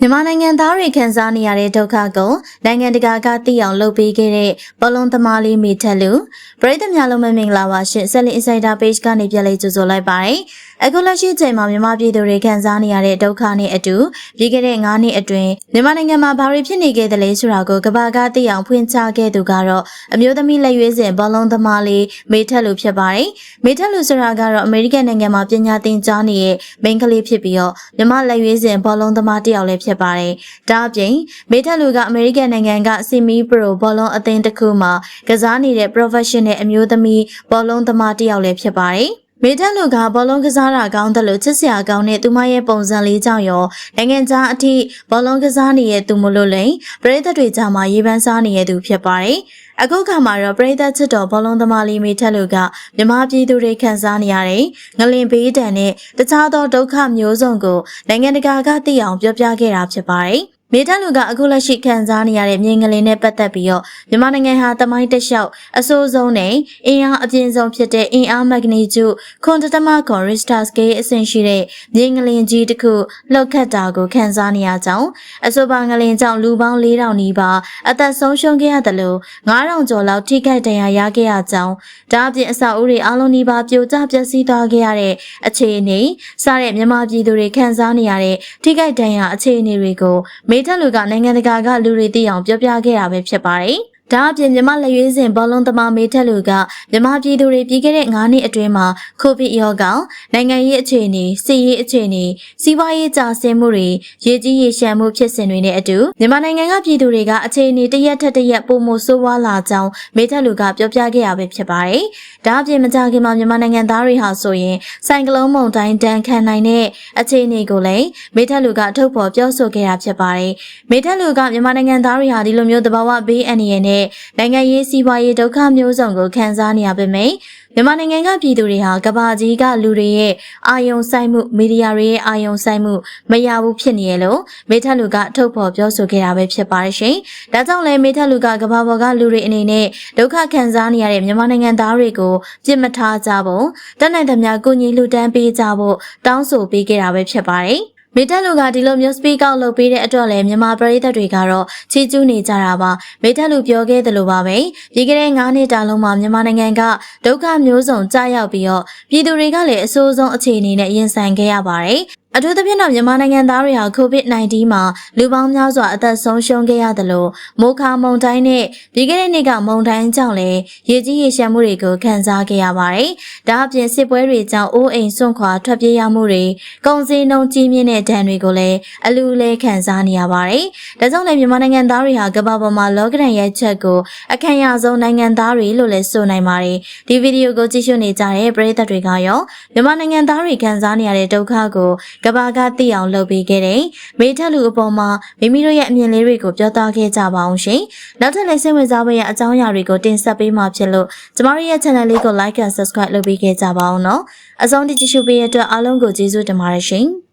မြန်မာနိုင်ငံသားတွေခံစားနေရတဲ့ဒုက္ခကိုနိုင်ငံတကာကသိအောင်လုပ်ပေးခဲ့တဲ့ဘောလုံးသမားလေးမိထက်လူပရိသတ်များလုံးမင်္ဂလာပါရှင်ဆက်လီ Insider Page ကနေပြန်လေးကြိုဆိုလိုက်ပါတယ် အခုလက်ရှိချိန်မှာမြန်မာပြည်သူတွေခံစားနေရတဲ့ဒုက္ခနဲ့အတူပြီးခဲ့တဲ့9နှစ်အတွင်းမြန်မာနိုင်ငံမှာဘာတွေဖြစ်နေခဲ့သလဲဆိုတာကိုကမ္ဘာကသိအောင်ဖွင့်ချခဲ့သူကတော့အမျိုးသမီးလက်ရွေးစင်ဘောလုံးသမားလေးမိထက်လူဖြစ်ပါတယ်မိထက်လူဆိုတာကတော့အမေရိကန်နိုင်ငံမှာပညာသင်ကြားနေတဲ့မိန်းကလေးဖြစ်ပြီးတော့မြန်မာလက်ရွေးစင်ဘောလုံးသမားတစ်ယောက်လည်းဖြစ်ပါတယ်။ဒါအပြင်မိထက်လူကအမေရိကန်နိုင်ငံကစီမီပရိုဘောလုံးအသင်းတစ်ခုမှာကစားနေတဲ့ professional အမျိုးသမီးဘောလုံးသမားတစ်ယောက်လည်းဖြစ်ပါတယ်။ မေတက်လူကဘောလုံးကစားတာကောင်းတယ်လို့ချစ်စရာကောင်းတဲ့သူမရဲ့ပုံစံလေးကြောင့်ရောနိုင်ငံခြားအထိဘောလုံးကစားနေတဲ့သူမလို့လိမ့်ပရိသတ်တွေကြားမှာရေပန်းစားနေတဲ့သူဖြစ်ပါတယ်။အခုခါမှာတော့ပရိသတ်ချစ်တော်ဘောလုံးသမားလေးမေထက်လူကမြမပြည်သူတွေခံစားနေရတဲ့ငလင်ဘေးဒဏ်နဲ့တခြားသောဒုက္ခမျိုးစုံကိုနိုင်ငံတကာကသိအောင်ပြောပြခဲ့တာဖြစ်ပါတယ်။ မေတ္တာလူကအခုလက်ရှိခံစားနေရတဲ့မြေငလင်နဲ့ပတ်သက်ပြီးတော့မြန်မာနိုင်ငံဟာတမိုင်းတစ်လျှောက်အဆိုးဆုံးနဲ့အင်အားအပြင်းဆုံးဖြစ်တဲ့အင်အားမဂနီကျုခွန်တတမကွန်ရစ်တာစကေးအဆင့်ရှိတဲ့မြေငလင်ကြီးတစ်ခုလှုပ်ခတ်တာကိုခံစားနေရကြောင်းအဆိုပါငလင်ကြောင့်လူပေါင်း4000နီးပါးအသက်ဆုံးရှုံးခဲ့ရတယ်လို့9000ကျော်လောက်ထိခိုက်ဒဏ်ရာရခဲ့ရကြောင်းဒါအပြင်အဆောက်အဦတွေအလုံးနီးပါးပြိုကျပျက်စီးသွားခဲ့ရတဲ့အခြေအနေစတဲ့မြန်မာပြည်သူတွေခံစားနေရတဲ့ထိခိုက်ဒဏ်ရာအခြေအနေတွေကိုမေထက်လူကနိုင်ငံတကာကလူတွေသိအောင်ပြောပြခဲ့တာပဲဖြစ်ပါတယ်။ ဒါအပြင်မြမလက်ရွေးစင်ဘောလုံးသမားမေထက်လူကမြမပြည်သူတွေပြီးခဲ့တဲ့9နှစ်အတွင်းမှာကိုဗစ်ရောဂါနိုင်ငံရေးအခြေအနေစစ်ရေးအခြေအနေစီးပွားရေးကျဆင်းမှုတွေရေကြီးရေရှမ်းမှုဖြစ်စဉ်တွေနဲ့အတူမြန်မာနိုင်ငံကပြည်သူတွေကအခြေအနေတရက်ထက်တရက်ပုံမဆိုးဝါးလာကြောင်းမေထက်လူကပြောပြခဲ့ရပဲဖြစ်ပါတယ်။ဒါအပြင်မကြခင်မှာမြန်မာနိုင်ငံသားတွေဟာဆိုရင်ဆိုင်ကလုန်းမုန်တိုင်းတန်ခံနိုင်တဲ့အခြေအနေကိုလည်းမေထက်လူကထုတ်ဖော်ပြောဆိုခဲ့တာဖြစ်ပါတယ်။မေထက်လူကမြန်မာနိုင်ငံသားတွေဟာဒီလိုမျိုးသဘာဝဘေးအန္တရာယ်နဲ့နိုင်ငံရေးစီးပွားရေးဒုက္ခမျိုးစုံကိုခံစားနေရပေမယ့်မြန်မာနိုင်ငံကပြည်သူတွေဟာကဘာကြီးကလူတွေရဲ့အာယုံဆိုင်မှုမီဒီယာတွေရဲ့အာယုံဆိုင်မှုမရဘူးဖြစ်နေရလို့မေထက်လူကထုတ်ဖော်ပြောဆိုခဲ့တာပဲဖြစ်ပါတယ်ရှင်။ဒါကြောင့်လည်းမေထက်လူကကဘာပေါ်ကလူတွေအနေနဲ့ဒုက္ခခံစားနေရတဲ့မြန်မာနိုင်ငံသားတွေကိုပြစ်မထားကြဖို့တတ်နိုင်သမျှကိုကြီးလူတန်းပေးကြဖို့တောင်းဆိုပေးခဲ့တာပဲဖြစ်ပါတယ်။ မေတ္တာလူကဒီလိုမျိုး speak out လုပ်ပေးတဲ့အတွက်လည်းမြန်မာပရိသတ်တွေကတော့ချီးကျူးနေကြတာပါမေတ္တာလူပြောခဲ့သလိုပါပဲဒီကနေ့9နှစ်တာလုံးမှာမြန်မာနိုင်ငံကဒုက္ခမျိုးစုံကြာရောက်ပြီးတော့ပြည်သူတွေကလည်းအဆိုးဆုံးအခြေအနေနဲ့ရင်ဆိုင်ခဲ့ရပါတယ် အထူးသဖြင့်တော့မြန်မာနိုင်ငံသားတွေဟာ COVID-19 မှာလူပေါင်းများစွာအသက်ဆုံးရှုံးခဲ့ရတယ်လို့မိုခါမုန်တိုင်းနဲ့ဒီကနေ့နေ့ကမုန်တိုင်းကြောင့်လည်းရေကြီးရေရှမ်းမှုတွေကိုခံစားခဲ့ရပါတယ်။ဒါအပြင်စစ်ပွဲတွေကြောင့်အိုးအိမ်ဆွန့်ခွာထွက်ပြေးရမှုတွေကုန်စည်နှုန်းကြီးမြင့်တဲ့ဒဏ်တွေကိုလည်းအလူလဲခံစားနေရပါတယ်။ဒါကြောင့်လည်းမြန်မာနိုင်ငံသားတွေဟာကမ္ဘာပေါ်မှာလောကဒဏ်ရဲ့ချက်ကိုအခမ်းအနားဆုံးနိုင်ငံသားတွေလို့လည်းဆိုနိုင်ပါတယ်။ဒီဗီဒီယိုကိုကြည့်ရှုနေကြတဲ့ပရိသတ်တွေကရောမြန်မာနိုင်ငံသားတွေခံစားနေရတဲ့ဒုက္ခကိုကဘာကသိအောင်လုပ်ပေးခဲ့တဲ့မေထက်လူအပေါ်မှာမိမိတို့ရဲ့အမြင်လေးတွေကိုပြောသားခဲ့ကြပါအောင်ရှင်။နောက်ထပ်လည်းစိတ်ဝင်စားဖို့ရအကြောင်းအရာတွေကိုတင်ဆက်ပေးမှာဖြစ်လို့ကျမတို့ရဲ့ channel လေးကို like and subscribe လုပ်ပေးခဲ့ကြပါအောင်နော်။အဆုံးထိကြည့်ရှုပေးတဲ့အတွက်အားလုံးကိုကျေးဇူးတင်ပါတယ်ရှင်။